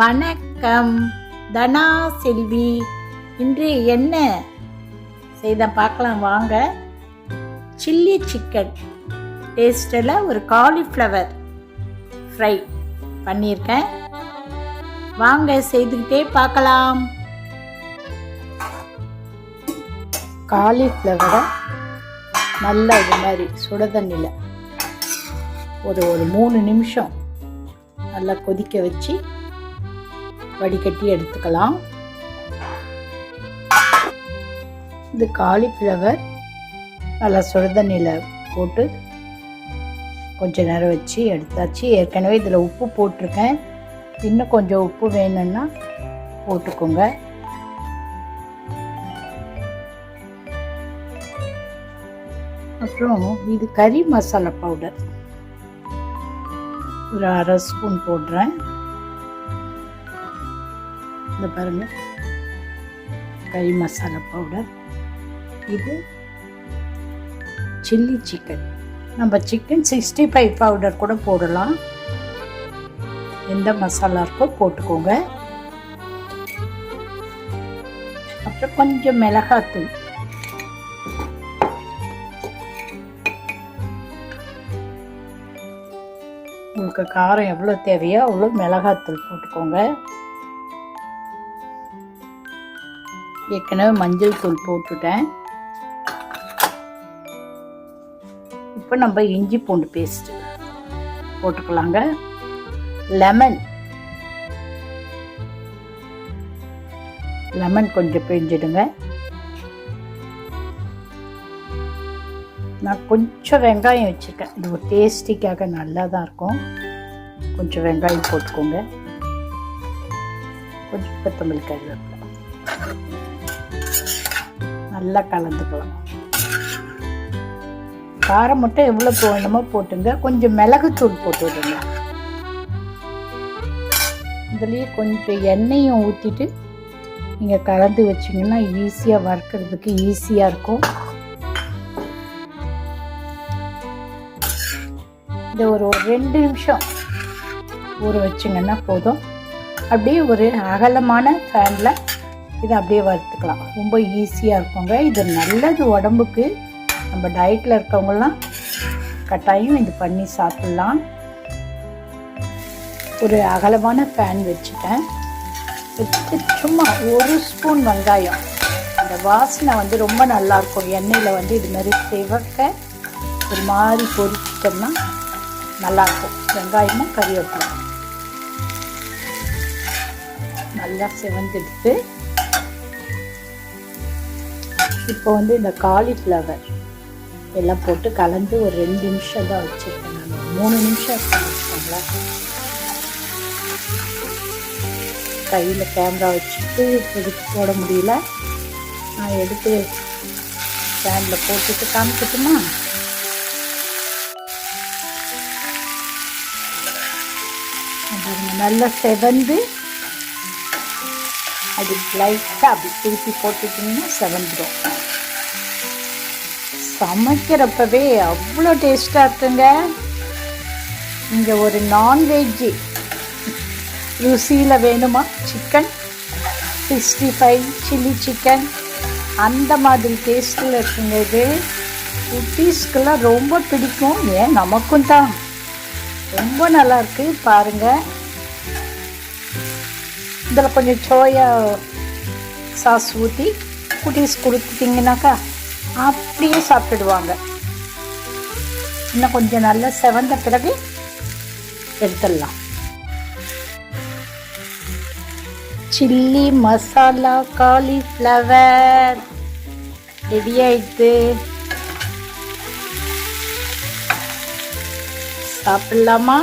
வணக்கம். தனா செல்வி இன்று என்ன செய்த பார்க்கலாம் வாங்க. Chilli chicken. டேஸ்ட்டில் ஒரு காலிஃப்ளவர் ஃப்ரை பண்ணியிருக்கேன். வாங்க செய்துக்கிட்டே பார்க்கலாம். காலிஃப்ளவரை நல்லா இது மாதிரி சுட தண்ணியில் ஒரு ஒரு மூணு நிமிஷம் நல்லா கொதிக்க வச்சு வடிகட்டி எடுத்துக்கலாம். இது காலிஃப்ளவர் நல்லா சுடுதண்ணியில் போட்டு கொஞ்ச நேரம் வச்சு எடுத்தாச்சு. ஏற்கனவே இதில் உப்பு போட்டிருக்கேன். இன்னும் கொஞ்சம் உப்பு வேணும்னா போட்டுக்கோங்க. அப்புறம் இது கறி மசாலா பவுடர். ஒரு அரை ஸ்பூன் போடுறேன். இந்த பாருங்க. கறி மசாலா பவுடர் இது சில்லி சிக்கன் நம்ம சிக்கன் சிக்ஸ்டி ஃபைவ் பவுடர் கூட போடலாம். எந்த மசாலா இருக்கோ போட்டுக்கோங்க. அப்புறம் கொஞ்சம் மிளகாத்தூள். உங்களுக்கு காரம் எவ்வளோ தேவையோ அவ்வளோ மிளகாத்தூள் போட்டுக்கோங்க. ஏற்கனவே மஞ்சள் தூள் போட்டுட்டேன். இப்போ நம்ம இஞ்சி பூண்டு பேஸ்ட்டு போட்டுக்கலாங்க. லெமன் லெமன் கொஞ்சம் பிழிஞ்சிடுங்க. நான் கொஞ்சம் வெங்காயம் வச்சுருக்கேன். இது ஒரு டேஸ்டிக்காக நல்லா தான் இருக்கும். கொஞ்சம் வெங்காயம் போட்டுக்கோங்க. கொஞ்சம் கொத்தமல்லி கருவேப்பிலை. நல்லா கலந்துக்கலாம் காரம் மட்டும் எவ்வளோ வேணுமோ போட்டுங்க. கொஞ்சம் மிளகுத்தூள் போட்டு விடுங்க. இதுலேயே கொஞ்சம் எண்ணெயும் ஊற்றிட்டு நீங்கள் கலந்து வச்சிங்கன்னா ஈஸியாக வறுக்கிறதுக்கு ஈஸியாக இருக்கும். இந்த ஒரு ஒரு ரெண்டு நிமிஷம் ஊற வச்சிங்கன்னா போதும். அப்படியே ஒரு அகலமான ஃபேனில் இதை அப்படியே வறுத்துக்கலாம். ரொம்ப ஈஸியாக இருக்குங்க. இது நல்லது உடம்புக்கு. நம்ம டயட்டில் இருக்கவங்கலாம் கட்டாயம் இது பண்ணி சாப்பிட்லாம். ஒரு அகலமான ஃபேன் வச்சுட்டேன். வச்சுட்டு சும்மா ஒரு ஸ்பூன் வெங்காயம். அந்த வாசனை வந்து ரொம்ப நல்லாயிருக்கும் எண்ணெயில் வந்து இது மாதிரி சிவக்க ஒரு மாதிரி பொரிச்சிட்டோம்னா நல்லாயிருக்கும் வெங்காயமும் கறிவேப்பிலை நல்லா சிவந்தெடுத்து இப்போ வந்து இந்த காலிஃப்ளவர் எல்லாம் போட்டு கலந்து ஒரு ரெண்டு நிமிஷம் தான் வச்சுருக்கேன் நான். மூணு நிமிஷம் வச்சுக்கோங்களா கையில் கேமரா வச்சுட்டு எடுத்து போட முடியல. நான் எடுத்து ஃபேனில் போட்டுட்டு காமிக்கட்டுமா? நல்லா செவந்து அது லைட்டாக அப்படி திருப்பி போட்டுட்டிங்கன்னா செவந்துடும் சமைக்கிறப்பவே அவ்வளோ டேஸ்ட்டாக இருக்குங்க. இங்கே ஒரு நான்வெஜ்ஜு ருசியில் வேணுமா? Chicken sixty five chilli chicken அந்த மாதிரி டேஸ்ட்டில் இருக்குங்க இது. குட்டீஸ்க்கெல்லாம் ரொம்ப பிடிக்கும். ஏன் நமக்கும் தான். ரொம்ப நல்லா பாருங்கள் இதில் கொஞ்சம் சோயா சாஸ் ஊற்றி குட்டீஸ் கொடுத்துட்டிங்கனாக்கா அப்படியே சாப்பிடுவாங்க இன்னும் கொஞ்சம் நல்லா செவந்த பிறகு எடுத்துடலாம் சில்லி மசாலா காலிஃப்ளவர் ரெடி ஆயிடுது சாப்பிடலாமா